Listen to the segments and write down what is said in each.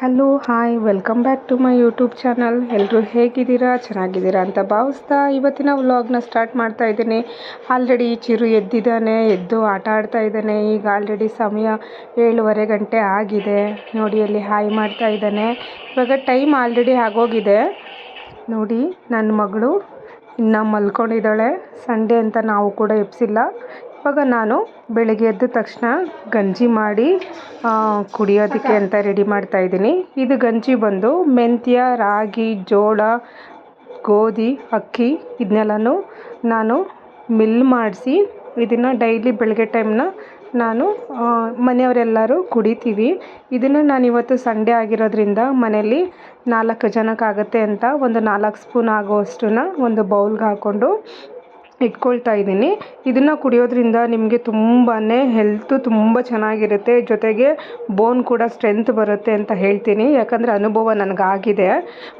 Hello, hi, welcome back to my YouTube channel. ಎಲ್ಲರೂ ಹೇಗಿದ್ದೀರಾ? ಚೆನ್ನಾಗಿದ್ದೀರಾ ಅಂತ ಭಾವಿಸ್ತಾ ಇವತ್ತಿನ ವ್ಲಾಗ್ನ ಸ್ಟಾರ್ಟ್ ಮಾಡ್ತಾ ಇದ್ದೀನಿ. ಆಲ್ರೆಡಿ ಚಿರು ಎದ್ದಿದ್ದಾನೆ, ಎದ್ದು ಆಟ ಆಡ್ತಾ ಇದ್ದಾನೆ. ಈಗ ಆಲ್ರೆಡಿ ಸಮಯ ಏಳುವರೆ ಗಂಟೆ ಆಗಿದೆ. ನೋಡಿ, ಅಲ್ಲಿ ಹಾಯ್ ಮಾಡ್ತಾ ಇದ್ದಾನೆ. ಇವಾಗ ಟೈಮ್ ಆಲ್ರೆಡಿ ಆಗೋಗಿದೆ. ನೋಡಿ, ನನ್ನ ಮಗಳು ಇನ್ನು ಮಲ್ಕೊಂಡಿದ್ದಾಳೆ. ಸಂಡೇ ಅಂತ ನಾವು ಕೂಡ ಎಬ್ಸಿಲ್ಲ. ಇವಾಗ ನಾನು ಬೆಳಗ್ಗೆ ಎದ್ದ ತಕ್ಷಣ ಗಂಜಿ ಮಾಡಿ ಕುಡಿಯೋದಕ್ಕೆ ಅಂತ ರೆಡಿ ಮಾಡ್ತಾ ಇದ್ದೀನಿ. ಇದು ಗಂಜಿ ಬಂದು ಮೆಂತ್ಯ, ರಾಗಿ, ಜೋಳ, ಗೋಧಿ, ಅಕ್ಕಿ ಇದನ್ನೆಲ್ಲನೂ ನಾನು ಮಿಲ್ ಮಾಡಿಸಿ ಇದನ್ನು ಡೈಲಿ ಬೆಳಗ್ಗೆ ಟೈಮ್ನ ನಾನು ಮನೆಯವರೆಲ್ಲರೂ ಕುಡಿತೀವಿ. ಇದನ್ನು ನಾನು ಇವತ್ತು ಸಂಡೇ ಆಗಿರೋದ್ರಿಂದ ಮನೆಯಲ್ಲಿ ನಾಲ್ಕು ಜನಕ್ಕಾಗತ್ತೆ ಅಂತ ಒಂದು ನಾಲ್ಕು ಸ್ಪೂನ್ ಆಗೋವಷ್ಟನ್ನ ಒಂದು ಬೌಲ್ಗೆ ಹಾಕ್ಕೊಂಡು ಇಟ್ಕೊಳ್ತಾ ಇದ್ದೀನಿ. ಇದನ್ನು ಕುಡಿಯೋದ್ರಿಂದ ನಿಮಗೆ ತುಂಬಾ ಹೆಲ್ತು ತುಂಬ ಚೆನ್ನಾಗಿರುತ್ತೆ. ಜೊತೆಗೆ ಬೋನ್ ಕೂಡ ಸ್ಟ್ರೆಂತ್ ಬರುತ್ತೆ ಅಂತ ಹೇಳ್ತೀನಿ. ಯಾಕಂದರೆ ಅನುಭವ ನನಗಾಗಿದೆ.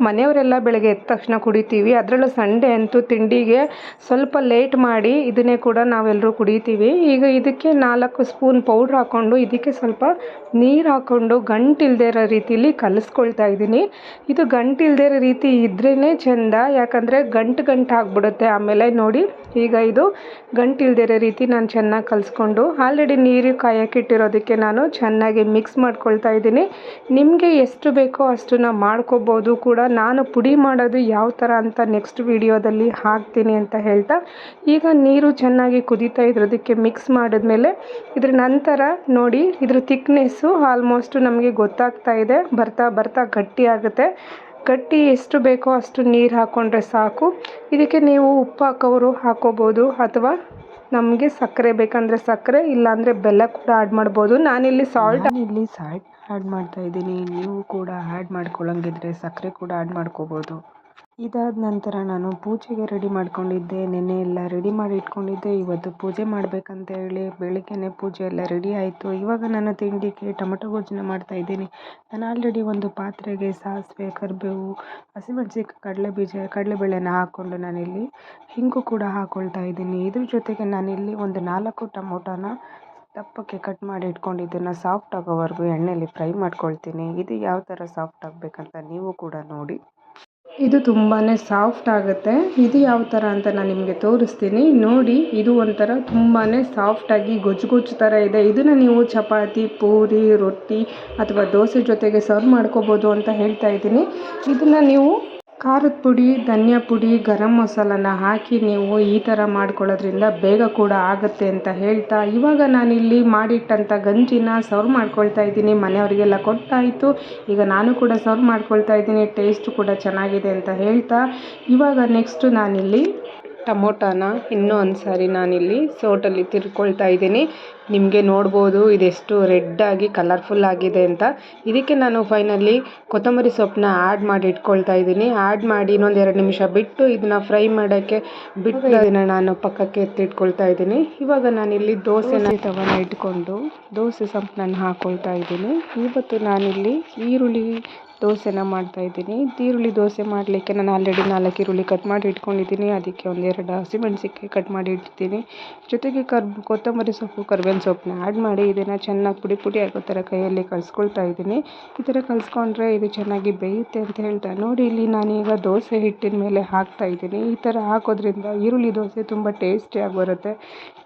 ಮನೆಯವರೆಲ್ಲ ಬೆಳಗ್ಗೆ ಎದ್ದ ತಕ್ಷಣ ಕುಡಿತೀವಿ. ಅದರಲ್ಲೂ ಸಂಡೇ ಅಂತೂ ತಿಂಡಿಗೆ ಸ್ವಲ್ಪ ಲೇಟ್ ಮಾಡಿ ಇದನ್ನೇ ಕೂಡ ನಾವೆಲ್ಲರೂ ಕುಡಿತೀವಿ. ಈಗ ಇದಕ್ಕೆ ನಾಲ್ಕು ಸ್ಪೂನ್ ಪೌಡ್ರ್ ಹಾಕ್ಕೊಂಡು ಇದಕ್ಕೆ ಸ್ವಲ್ಪ ನೀರು ಹಾಕ್ಕೊಂಡು ಗಂಟಿಲ್ದೇ ಇರೋ ರೀತಿಲಿ ಕಲಿಸ್ಕೊಳ್ತಾ ಇದ್ದೀನಿ. ಇದು ಗಂಟಿಲ್ದೇ ಇರೋ ರೀತಿ ಇದ್ರೇ ಚೆಂದ. ಯಾಕಂದರೆ ಗಂಟು ಗಂಟು ಆಗಿಬಿಡುತ್ತೆ. ಆಮೇಲೆ ನೋಡಿ ಈಗ ಇದು ಗಂಟಿಲ್ದೇ ಇರೋ ರೀತಿ ನಾನು ಚೆನ್ನಾಗಿ ಕಲಿಸ್ಕೊಂಡು ಆಲ್ರೆಡಿ ನೀರು ಕಾಯಕ್ಕೆ ಇಟ್ಟಿರೋದಕ್ಕೆ ನಾನು ಚೆನ್ನಾಗಿ ಮಿಕ್ಸ್ ಮಾಡ್ಕೊಳ್ತಾ ಇದ್ದೀನಿ. ನಿಮಗೆ ಎಷ್ಟು ಬೇಕೋ ಅಷ್ಟನ್ನ ಮಾಡ್ಕೋಬೋದು ಕೂಡ ನಾನು ಪುಡಿ ಮಾಡೋದು ಯಾವ ಥರ ಅಂತ ನೆಕ್ಸ್ಟ್ ವಿಡಿಯೋದಲ್ಲಿ ಹಾಕ್ತೀನಿ ಅಂತ ಹೇಳ್ತಾ, ಈಗ ನೀರು ಚೆನ್ನಾಗಿ ಕುದೀತಾ ಇರೋದಕ್ಕೆ ಮಿಕ್ಸ್ ಮಾಡಿದ್ಮೇಲೆ ಇದ್ರ ನಂತರ ನೋಡಿ ಇದ್ರ ತಿಕ್ನೆಸ್ಸು ಆಲ್ಮೋಸ್ಟು ನಮಗೆ ಗೊತ್ತಾಗ್ತಾ ಇದೆ, ಬರ್ತಾ ಬರ್ತಾ ಗಟ್ಟಿ ಆಗುತ್ತೆ. ಗಟ್ಟಿ ಎಷ್ಟು ಬೇಕೋ ಅಷ್ಟು ನೀರು ಹಾಕ್ಕೊಂಡ್ರೆ ಸಾಕು. ಇದಕ್ಕೆ ನೀವು ಉಪ್ಪು ಹಾಕೋರು ಹಾಕೋಬೋದು ಅಥವಾ ನಮಗೆ ಸಕ್ಕರೆ ಬೇಕಂದರೆ ಸಕ್ಕರೆ, ಇಲ್ಲಾಂದರೆ ಬೆಲ್ಲ ಕೂಡ ಆ್ಯಡ್ ಮಾಡ್ಬೋದು. ನಾನಿಲ್ಲಿ ಸಾಲ್ಟ್ ಇಲ್ಲಿ ಸಾಲ್ಟ್ ಆ್ಯಡ್ ಮಾಡ್ತಾ ಇದ್ದೀನಿ. ನೀವು ಕೂಡ ಆ್ಯಡ್ ಮಾಡ್ಕೊಳ್ಳೋಂಗಿದ್ರೆ ಸಕ್ಕರೆ ಕೂಡ ಆ್ಯಡ್ ಮಾಡ್ಕೋಬೋದು. ಇದಾದ ನಂತರ ನಾನು ಪೂಜೆಗೆ ರೆಡಿ ಮಾಡ್ಕೊಂಡಿದ್ದೆ. ನೆನ್ನೆ ಎಲ್ಲ ರೆಡಿ ಮಾಡಿ ಇಟ್ಕೊಂಡಿದ್ದೆ. ಇವತ್ತು ಪೂಜೆ ಮಾಡಬೇಕಂತ ಹೇಳಿ ಬೆಳಿಗ್ಗೆನೇ ಪೂಜೆ ಎಲ್ಲ ರೆಡಿ ಆಯಿತು. ಇವಾಗ ನಾನು ತಿಂಡಿಗೆ ಟೊಮೆಟೊ ಗೊಜ್ಜನ್ನ ಮಾಡ್ತಾ ಇದ್ದೀನಿ. ನಾನು ಆಲ್ರೆಡಿ ಒಂದು ಪಾತ್ರೆಗೆ ಸಾಸಿವೆ, ಕರಿಬೇವು ಹಸಿಮೆಣ್ಸಿಕಾಯಿ ಕಡಲೆ ಬೀಜ ಕಡಲೆಬೇಳೆನ ಹಾಕ್ಕೊಂಡು ನಾನಿಲ್ಲಿ ಹಿಂಗು ಕೂಡ ಹಾಕ್ಕೊಳ್ತಾ ಇದ್ದೀನಿ. ಇದ್ರ ಜೊತೆಗೆ ನಾನಿಲ್ಲಿ ಒಂದು ನಾಲ್ಕು ಟೊಮೊಟೊನ ದಪ್ಪಕ್ಕೆ ಕಟ್ ಮಾಡಿ ಇಟ್ಕೊಂಡಿದ್ದನ್ನು ಸಾಫ್ಟ್ ಆಗೋವರೆಗೂ ಎಣ್ಣೆಯಲ್ಲಿ ಫ್ರೈ ಮಾಡ್ಕೊಳ್ತೀನಿ. ಇದು ಯಾವ ಥರ ಸಾಫ್ಟ್ ಆಗಬೇಕಂತ ನೀವು ಕೂಡ ನೋಡಿ. ಇದು ತುಂಬಾ ಸಾಫ್ಟ್ ಆಗುತ್ತೆ. ಇದು ಯಾವ ಥರ ಅಂತ ನಾನು ನಿಮಗೆ ತೋರಿಸ್ತೀನಿ. ನೋಡಿ, ಇದು ಒಂಥರ ತುಂಬಾ ಸಾಫ್ಟಾಗಿ ಗೊಜ್ಜು ಗೊಜ್ಜು ಥರ ಇದೆ. ಇದನ್ನು ನೀವು ಚಪಾತಿ, ಪೂರಿ, ರೊಟ್ಟಿ ಅಥವಾ ದೋಸೆ ಜೊತೆಗೆ ಸರ್ವ್ ಮಾಡ್ಕೋಬೋದು ಅಂತ ಹೇಳ್ತಾ ಇದ್ದೀನಿ. ಇದನ್ನು ನೀವು ಖಾರದ ಪುಡಿ, ಧನಿಯಾ ಪುಡಿ, ಗರಂ ಮಸಾಲನ ಹಾಕಿ ನೀವು ಈ ಥರ ಮಾಡ್ಕೊಳ್ಳೋದ್ರಿಂದ ಬೇಗ ಕೂಡ ಆಗುತ್ತೆ ಅಂತ ಹೇಳ್ತಾ ಇವಾಗ ನಾನಿಲ್ಲಿ ಮಾಡಿಟ್ಟಂಥ ಗಂಜಿನ ಸರ್ವ್ ಮಾಡ್ಕೊಳ್ತಾ ಇದ್ದೀನಿ. ಮನೆಯವರಿಗೆಲ್ಲ ಕೊಟ್ಟಾಯಿತು. ಈಗ ನಾನು ಕೂಡ ಸರ್ವ್ ಮಾಡ್ಕೊಳ್ತಾ ಇದ್ದೀನಿ. ಟೇಸ್ಟು ಕೂಡ ಚೆನ್ನಾಗಿದೆ ಅಂತ ಹೇಳ್ತಾ ಇವಾಗ ನೆಕ್ಸ್ಟು ನಾನಿಲ್ಲಿ ಟಮೋಟಾನ ಇನ್ನೂ ಒಂದು ಸಾರಿ ನಾನಿಲ್ಲಿ ಸೋಟಲ್ಲಿ ತಿರ್ಕೊಳ್ತಾ ಇದ್ದೀನಿ. ನಿಮಗೆ ನೋಡ್ಬೋದು ಇದೆಷ್ಟು ರೆಡ್ಡಾಗಿ ಕಲರ್ಫುಲ್ ಆಗಿದೆ ಅಂತ. ಇದಕ್ಕೆ ನಾನು ಫೈನಲಿ ಕೊತ್ತಂಬರಿ ಸೊಪ್ಪನ್ನ ಆ್ಯಡ್ ಮಾಡಿ ಇಟ್ಕೊಳ್ತಾ ಇದ್ದೀನಿ. ಆ್ಯಡ್ ಮಾಡಿ ಇನ್ನೊಂದು ಎರಡು ನಿಮಿಷ ಬಿಟ್ಟು ಇದನ್ನು ಫ್ರೈ ಮಾಡೋಕ್ಕೆ ಬಿಟ್ಟು ಇದನ್ನು ನಾನು ಪಕ್ಕಕ್ಕೆ ಎತ್ತಿಟ್ಕೊಳ್ತಾ ಇದ್ದೀನಿ. ಇವಾಗ ನಾನಿಲ್ಲಿ ದೋಸೆನ ತವನ ಇಟ್ಕೊಂಡು ದೋಸೆ ಸೊಪ್ಪನ್ನ ಹಾಕ್ಕೊಳ್ತಾ ಇದ್ದೀನಿ. ಇವತ್ತು ನಾನಿಲ್ಲಿ ಈರುಳ್ಳಿ ದೋಸೆನ ಮಾಡ್ತಾ ಇದ್ದೀನಿ ಈರುಳ್ಳಿ ದೋಸೆ ಮಾಡಲಿಕ್ಕೆ ನಾನು ಆಲ್ರೆಡಿ ನಾಲ್ಕು ಈರುಳ್ಳಿ ಕಟ್ ಮಾಡಿ ಇಟ್ಕೊಂಡಿದ್ದೀನಿ. ಅದಕ್ಕೆ ಒಂದೆರಡು ಹಸಿಮೆಣ್ಸಿನ್ಕಾಯಿ ಕಟ್ ಮಾಡಿ ಇಟ್ಟಿದ್ದೀನಿ. ಜೊತೆಗೆ ಕರ್ ಕೊತ್ತಂಬರಿ ಸೊಪ್ಪು, ಕರ್ಬೇವಿನ ಸೊಪ್ಪನ್ನ ಆ್ಯಡ್ ಮಾಡಿ ಇದನ್ನು ಚೆನ್ನಾಗಿ ಪುಡಿ ಪುಡಿ ಆಗೋ ಥರ ಕೈಯಲ್ಲಿ ಕಲಿಸ್ಕೊಳ್ತಾ ಇದ್ದೀನಿ. ಈ ಥರ ಕಲಿಸ್ಕೊಂಡ್ರೆ ಇದು ಚೆನ್ನಾಗಿ ಬೇಯುತ್ತೆ ಅಂತ ಹೇಳ್ತಾ, ನೋಡಿ ಇಲ್ಲಿ ನಾನೀಗ ದೋಸೆ ಹಿಟ್ಟಿನ ಮೇಲೆ ಹಾಕ್ತಾ ಇದ್ದೀನಿ. ಈ ಥರ ಹಾಕೋದ್ರಿಂದ ಈರುಳ್ಳಿ ದೋಸೆ ತುಂಬ ಟೇಸ್ಟಿಯಾಗಿ ಬರುತ್ತೆ.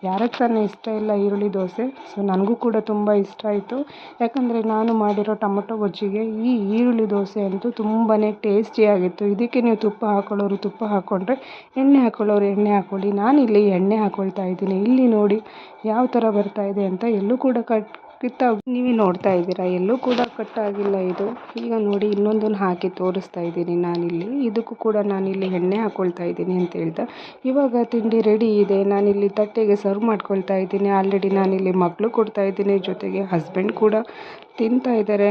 ಯಾರಕ್ಕೆ ತಾನೇ ಇಷ್ಟ ಇಲ್ಲ ಈರುಳ್ಳಿ ದೋಸೆ ಸೊ ನನಗೂ ಕೂಡ ತುಂಬ ಇಷ್ಟ ಆಯಿತು. ಯಾಕಂದರೆ ನಾನು ಮಾಡಿರೋ ಟೊಮೊಟೊ ಗೊಜ್ಜಿಗೆ ಈ ಈರುಳ್ಳಿ ದೋಸೆ ಅಂತೂ ತುಂಬಾ ಟೇಸ್ಟಿಯಾಗಿತ್ತು ಇದಕ್ಕೆ ನೀವು ತುಪ್ಪ ಹಾಕೊಳ್ಳೋರು ತುಪ್ಪ ಹಾಕ್ಕೊಂಡ್ರೆ ಎಣ್ಣೆ ಹಾಕೊಳ್ಳೋರು ಎಣ್ಣೆ ಹಾಕೊಳ್ಳಿ. ನಾನು ಇಲ್ಲಿ ಎಣ್ಣೆ ಹಾಕ್ಕೊಳ್ತಾ ಇದ್ದೀನಿ. ಇಲ್ಲಿ ನೋಡಿ ಯಾವ ಥರ ಬರ್ತಾ ಇದೆ ಅಂತ ಎಲ್ಲೂ ಕೂಡ ಕಟ್ ನೀವು ನೀವೇ ನೋಡ್ತಾ ಇದ್ದೀರಾ? ಎಲ್ಲೂ ಕೂಡ ಕಟ್ ಆಗಿಲ್ಲ ಇದು. ಈಗ ನೋಡಿ ಇನ್ನೊಂದನ್ನು ಹಾಕಿ ತೋರಿಸ್ತಾ ಇದ್ದೀನಿ ನಾನಿಲ್ಲಿ. ಇದಕ್ಕೂ ಕೂಡ ನಾನಿಲ್ಲಿ ಎಣ್ಣೆ ಹಾಕ್ಕೊಳ್ತಾ ಇದ್ದೀನಿ ಅಂತ ಹೇಳ್ತಾ. ಇವಾಗ ತಿಂಡಿ ರೆಡಿ ಇದೆ. ನಾನಿಲ್ಲಿ ತಟ್ಟೆಗೆ ಸರ್ವ್ ಮಾಡ್ಕೊಳ್ತಾ ಇದ್ದೀನಿ. ಆಲ್ರೆಡಿ ನಾನಿಲ್ಲಿ ಮಕ್ಕಳು ಕೊಡ್ತಾ ಇದ್ದೀನಿ. ಜೊತೆಗೆ ಹಸ್ಬೆಂಡ್ ಕೂಡ ತಿಂತಾ ಇದ್ದಾರೆ.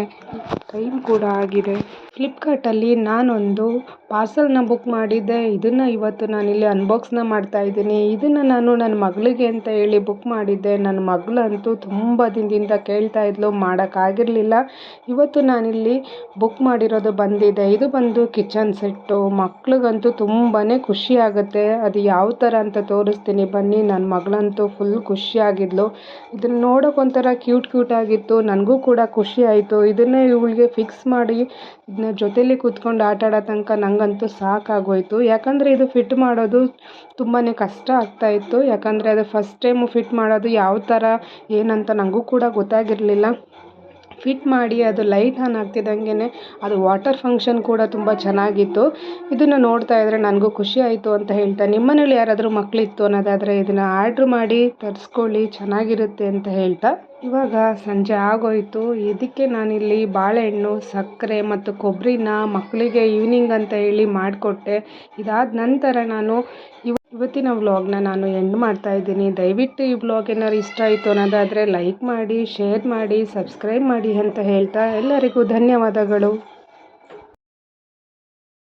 ಟೈಮ್ ಕೂಡ ಆಗಿದೆ. ಫ್ಲಿಪ್ಕಾರ್ಟಲ್ಲಿ ನಾನೊಂದು ಪಾರ್ಸೆಲ್ನ ಬುಕ್ ಮಾಡಿದ್ದೆ. ಇದನ್ನು ಇವತ್ತು ನಾನಿಲ್ಲಿ ಅನ್ಬಾಕ್ಸ್ನ ಮಾಡ್ತಾ ಇದ್ದೀನಿ. ಇದನ್ನು ನಾನು ನನ್ನ ಮಗಳಿಗೆ ಅಂತ ಹೇಳಿ ಬುಕ್ ಮಾಡಿದ್ದೆ. ನನ್ನ ಮಗಳಂತೂ ತುಂಬ ದಿನದಿಂದ ಕೇಳ್ತಾ ಇದ್ಲು. ಮಾಡೋಕ್ಕಾಗಿರಲಿಲ್ಲ. ಇವತ್ತು ನಾನಿಲ್ಲಿ ಬುಕ್ ಮಾಡಿರೋದು ಬಂದಿದೆ. ಇದು ಬಂದು ಕಿಚನ್ ಸೆಟ್ಟು. ಮಕ್ಳಿಗಂತೂ ತುಂಬಾ ಖುಷಿ ಆಗುತ್ತೆ. ಅದು ಯಾವ ಥರ ಅಂತ ತೋರಿಸ್ತೀನಿ. ಬನ್ನಿ, ನನ್ನ ಮಗಳಂತೂ ಫುಲ್ ಖುಷಿಯಾಗಿದ್ಲು. ಇದನ್ನು ನೋಡೋಕೆ ಒಂಥರ ಕ್ಯೂಟ್ ಕ್ಯೂಟ್ ಆಗಿತ್ತು. ನನಗೂ ಕೂಡ ಖುಷಿ ಆಯಿತು. ಇದನ್ನೇ ಇವಳಿಗೆ ಫಿಕ್ಸ್ ಮಾಡಿ ಇದನ್ನ ಜೊತೇಲಿ ಕೂತ್ಕೊಂಡು ಆಟ ಆಡೋ ತನಕ ನನಗಂತೂ ಸಾಕಾಗೋಯಿತು. ಯಾಕಂದರೆ ಇದು ಫಿಟ್ ಮಾಡೋದು ತುಂಬಾ ಕಷ್ಟ ಆಗ್ತಾಯಿತ್ತು ಯಾಕಂದರೆ ಅದು ಫಸ್ಟ್ ಟೈಮು ಫಿಟ್ ಮಾಡೋದು ಯಾವ ಥರ ಏನಂತ ನನಗೂ ಕೂಡ ಗೊತ್ತಾಗಿರಲಿಲ್ಲ. ಫಿಟ್ ಮಾಡಿ ಅದು ಲೈಟ್ ಆನ್ ಆಗ್ತಿದ್ದಂಗೆ ಅದು ವಾಟರ್ ಫಂಕ್ಷನ್ ಕೂಡ ತುಂಬ ಚೆನ್ನಾಗಿತ್ತು. ಇದನ್ನು ನೋಡ್ತಾ ಇದ್ದರೆ ನನಗೂ ಖುಷಿ ಆಯಿತು ಅಂತ ಹೇಳ್ತಾ ನಿಮ್ಮ ಮನೇಲಿ ಯಾರಾದರೂ ಮಕ್ಕಳಿತ್ತು ಅನ್ನೋದಾದರೆ ಇದನ್ನು ಆರ್ಡ್ರ್ ಮಾಡಿ ತರಿಸ್ಕೊಳ್ಳಿ, ಚೆನ್ನಾಗಿರುತ್ತೆ ಅಂತ ಹೇಳ್ತಾ. ಇವಾಗ ಸಂಜೆ ಆಗೋಯಿತು, ಇದಕ್ಕೆ ನಾನಿಲ್ಲಿ ಬಾಳೆಹಣ್ಣು, ಸಕ್ಕರೆ ಮತ್ತು ಕೊಬ್ಬರಿನ ಮಕ್ಕಳಿಗೆ ಈವ್ನಿಂಗ್ ಅಂತ ಹೇಳಿ ಮಾಡಿಕೊಟ್ಟೆ. ಇದಾದ ನಂತರ ನಾನು ಇವತ್ತಿನ ವ್ಲಾಗ್ನ ನಾನು ಎಂಡ್ ಮಾಡ್ತಾ ಇದ್ದೀನಿ. ದಯವಿಟ್ಟು ಈ ವ್ಲಾಗ್ ಏನಾದ್ರು ಇಷ್ಟ ಆಯಿತು ಅನ್ನೋದಾದರೆ ಲೈಕ್ ಮಾಡಿ ಶೇರ್ ಮಾಡಿ ಸಬ್ಸ್ಕ್ರೈಬ್ ಮಾಡಿ ಅಂತ ಹೇಳ್ತಾ ಎಲ್ಲರಿಗೂ ಧನ್ಯವಾದಗಳು.